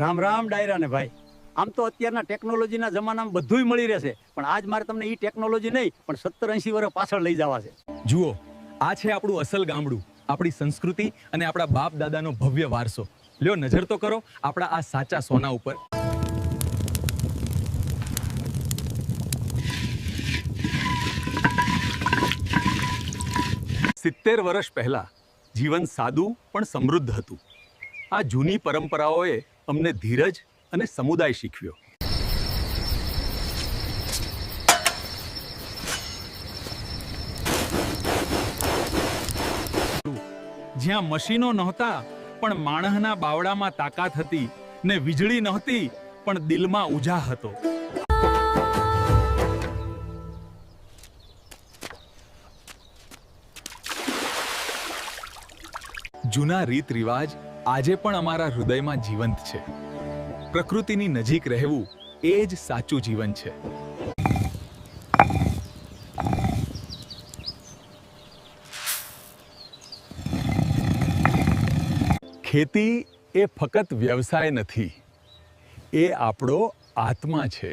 રામ રામ ડાયરા ને ભાઈ. આમ તો અત્યારના ટેકનોલોજીના જમાનામાં બધુંય મળી રહેશે. પણ આજ મારે તમને એ ટેકનોલોજી નહીં, પણ સત્તર એંશી વર્ષ પાછળ લઈ જવા છે જુઓ, આ છે આપણું અસલ ગામડું, આપણી સંસ્કૃતિ અને આપણા બાપ દાદાનો ભવ્ય વારસો. લ્યો, નજર તો કરો આપણા આ સાચા સોના ઉપર. સિત્તેર વર્ષ પહેલા જીવન સાદું પણ સમૃદ્ધ હતું. આ જૂની પરંપરાઓએ અમને ધીરજ અને સમુદાય શીખવ્યો. જ્યાં મશીનો નહોતા, પણ માણસના બાવડામાં તાકાત હતી ને વીજળી નહોતી, પણ દિલમાં ઉજા હતો. જૂના રીત રિવાજ આજે પણ અમારા હૃદયમાં જીવંત છે. પ્રકૃતિની નજીક રહેવું એ જ સાચું જીવન છે. ખેતી એ ફક્ત વ્યવસાય નથી, એ આપણો આત્મા છે.